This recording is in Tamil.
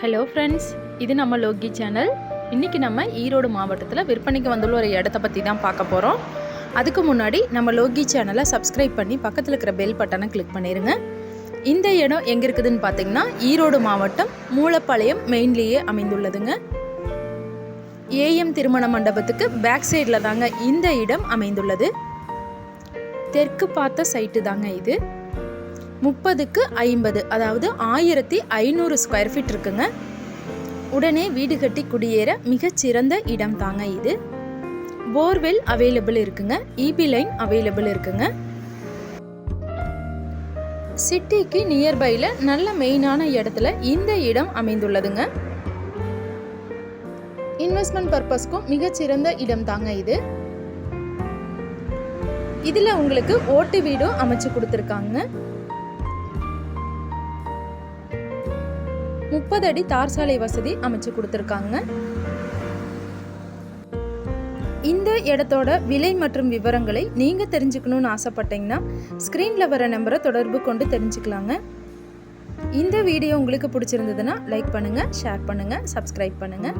ஹலோ ஃப்ரெண்ட்ஸ் இது நம்ம லோகி சேனல். இன்றைக்கி நம்ம ஈரோடு மாவட்டத்தில் விற்பனைக்கு வந்துள்ள ஒரு இடத்த பற்றி தான் பார்க்க போகிறோம் அதுக்கு முன்னாடி நம்ம லோகி சேனலை சப்ஸ்கிரைப் பண்ணி பக்கத்தில் இருக்கிற பெல் பட்டனை கிளிக் பண்ணிடுங்க இந்த இடம் எங்கே இருக்குதுன்னு பார்த்தீங்கன்னா ஈரோடு மாவட்டம் மூலப்பாளையம் மெயின்லேயே அமைந்துள்ளதுங்க. ஏஎம் திருமண மண்டபத்துக்கு பேக் சைடில் தாங்க இந்த இடம் அமைந்துள்ளது. தெற்கு பார்த்த சைட்டு தாங்க இது. முப்பதுக்கு ஐம்பது அதாவது ஆயிரத்தி ஐநூறு ஸ்கொயர் ஃபீட் இருக்குங்க. உடனே வீடு கட்டி குடியேற மிகச்சிறந்த இடம் தாங்க இது. போர்வெல் அவைலபிள் இருக்குங்க. இபி லைன் அவைலபிள் இருக்குங்க. சிட்டிக்கு நியர்பையில் நல்ல மெயினான இடத்துல இந்த இடம் அமைந்துள்ளதுங்க. இன்வெஸ்ட்மெண்ட் பர்பஸ்க்கும் மிகச்சிறந்த இடம் தாங்க இது. இதில் உங்களுக்கு ஓட்டு வீடும் அமைச்சு கொடுத்துருக்காங்க. முப்பது அடி தார் சாலை வசதி அமைச்சு கொடுத்துருக்காங்க. இந்த இடத்தோட விலை மற்றும் விவரங்களை நீங்கள் தெரிஞ்சுக்கணும்னு ஆசைப்பட்டீங்கன்னா ஸ்க்ரீனில் வர நம்பரை தொடர்பு கொண்டு தெரிஞ்சுக்கலாங்க. இந்த வீடியோ உங்களுக்கு பிடிச்சிருந்ததுன்னா லைக் பண்ணுங்கள் ஷேர் பண்ணுங்கள் சப்ஸ்கிரைப் பண்ணுங்கள்